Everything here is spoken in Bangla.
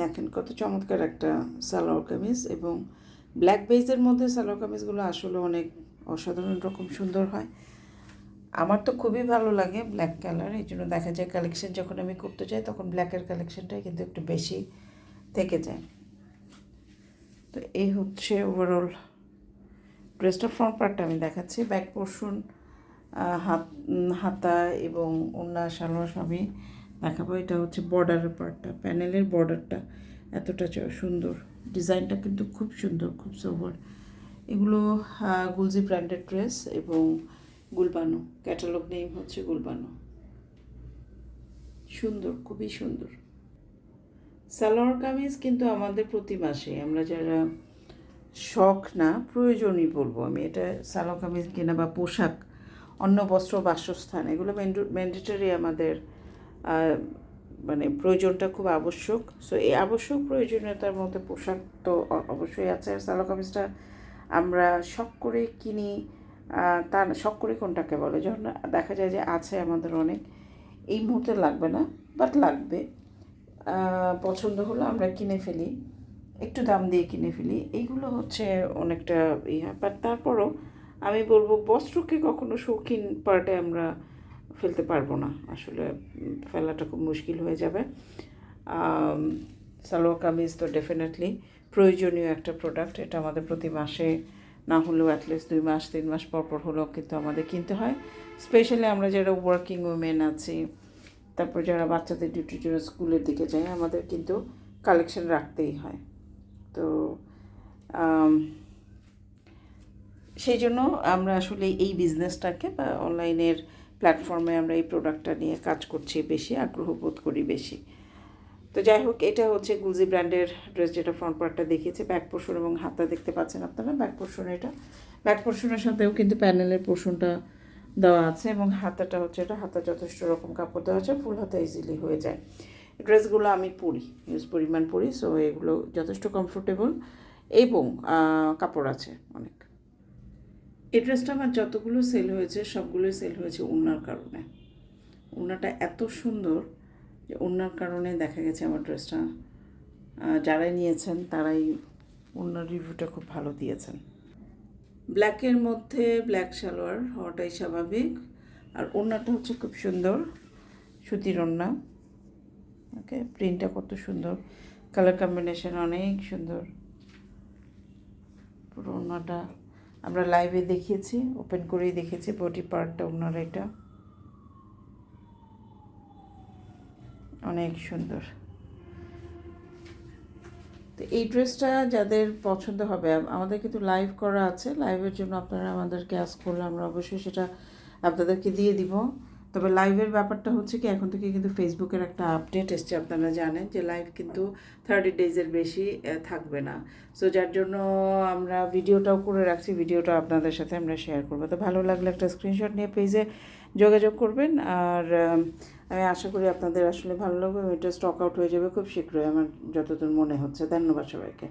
দেখেন কত চমৎকার একটা সালোয়ার কামিজ এবং ব্ল্যাক বেজের মধ্যে সালোয়ার কামিজগুলো আসলে অনেক অসাধারণ রকম সুন্দর হয়। আমার তো খুবই ভালো লাগে ব্ল্যাক কালার এই জন্য দেখা যায় কালেকশন যখন আমি করতে যাই তখন ব্ল্যাকের কালেকশনটাই কিন্তু একটু বেশি থেকে যায়। তো এই হচ্ছে ওভারঅল ড্রেসটা ফ্রন্ট পার্টটা আমি দেখাচ্ছি। ব্যাক পোর্শন হাত হাতা এবং ওন্না সালোয়ার সবই দেখাবো, এটা হচ্ছে বর্ডারের পার্টটা প্যানেলের বর্ডারটা এতটা সুন্দর। ডিজাইনটা কিন্তু খুব সুন্দর, খুব সোভার এগুলো গুলজি ব্র্যান্ডেড ড্রেস এবং গুলবানো ক্যাটালগ নেম হচ্ছে গুলবানো সুন্দর, খুবই সুন্দর। সালোয়ার কামিজ কিন্তু আমাদের প্রতি মাসে, আমরা যারা শখ না, প্রয়োজনই বলব আমি, এটা সালোয়ার কামিজ কেনা বা পোশাক অন্য বস্ত্র, বাসস্থান, এগুলো ম্যান্ডেটরি আমাদের মানে প্রয়োজনটা খুব আবশ্যক। সো এই আবশ্যক প্রয়োজনীয়তার মধ্যে পোশাক তো অবশ্যই আছে। আর সালোয়ার কামিজটা আমরা শখ করে কিনি তা শখ করে কোনটাকে বলে? যখন দেখা যায় যে আছে আমাদের অনেক, এই মুহূর্তে লাগবে না বাট লাগবে। পছন্দ হলো আমরা কিনে ফেলি, একটু দাম দিয়ে কিনে ফেলি। এইগুলো হচ্ছে অনেকটা ইয়ে। বাট তারপরও আমি বলব, বস্ত্রকে কখনো শৌখিন পার্টে আমরা ফেলতে পারব না। আসলে ফেলাটা খুব মুশকিল হয়ে যাবে। সালোয়ার কামিজ তো ডেফিনেটলি প্রয়োজনীয় একটা প্রোডাক্ট এটা আমাদের প্রতি মাসে না হলেও অ্যাটলিস্ট দুই মাস, তিন মাস পর পর হলেও কিন্তু আমাদের কিনতে হয়। স্পেশালি আমরা যারা ওয়ার্কিং উমেন আছি, তারপর যারা বাচ্চাদের ডিউটির জন্য স্কুলের দিকে যায় আমাদের কিন্তু কালেকশন রাখতেই হয়। তো সেই জন্য আমরা আসলে এই বিজনেসটাকে বা অনলাইনের প্ল্যাটফর্মে আমরা এই প্রোডাক্টটা নিয়ে কাজ করছি বেশি, আগ্রহ বোধ করি বেশি। তো যাই হোক, এটা হচ্ছে গুলজি ব্র্যান্ডের ড্রেস যেটা ফ্রন্ট পার্টটা দেখিয়েছে ব্যাক পোর্শন এবং হাতা দেখতে পাচ্ছেন আপনারা ব্যাক পোর্শন এটা। ব্যাক পোর্শনের সাথেও কিন্তু প্যানেলের পোর্শনটা দেওয়া আছে এবং হাতাটা হচ্ছে এটা, হাতা যথেষ্ট রকম কাপড় দেওয়া আছে, ফুল হাতা ইজিলি হয়ে যায়। ড্রেসগুলো আমি পরি ইউজ পরিমাণ পরি সো এগুলো যথেষ্ট কমফোর্টেবল এবং কাপড় আছে অনেক। এই ড্রেসটা আমার যতগুলো সেল হয়েছে, সবগুলোই সেল হয়েছে ওনার কারণে। ওনাটা এত সুন্দর যে ওনার কারণে দেখা গেছে আমার ড্রেসটা যারাই নিয়েছেন তারাই ওনার রিভিউটা খুব ভালো দিয়েছেন। ব্ল্যাকের মধ্যে ব্ল্যাক সালোয়ার, হওয়াটাই স্বাভাবিক। আর ওড়নাটা হচ্ছে খুব সুন্দর, সুতির ওড়না ওকে প্রিন্টটা কত সুন্দর। কালার কম্বিনেশন অনেক সুন্দর। পুরো ওড়নাটা আমরা লাইভে দেখিয়েছি ওপেন করেই দেখেছি বডি পার্টটা ওনার এটা। অনেক সুন্দর। তো এই ড্রেসটা যাদের পছন্দ হবে, আমাদের কিন্তু লাইভ করা আছে। লাইভের জন্য আপনারা আমাদেরকে আস করলে আমরা অবশ্যই সেটা আপনাদেরকে দিয়ে দিব। তবে লাইভের ব্যাপারটা হচ্ছে কি, এখন থেকে কিন্তু ফেসবুকের একটা আপডেট এসছে, আপনারা জানেন যে লাইভ কিন্তু থার্টি ডেজের বেশি থাকবে না। সো যার জন্য আমরা ভিডিওটাও করে রাখছি ভিডিওটা আপনাদের সাথে আমরা শেয়ার করব। তো ভালো লাগলে একটা স্ক্রিনশট নিয়ে পেজে যোগাযোগ করবেন। আর, আমি আশা করি আপনাদের আসলে ভালো লাগবে এটা স্টক আউট হয়ে যাবে খুব শীঘ্রই, আমার যতদূর মনে হচ্ছে। ধন্যবাদ সবাইকে।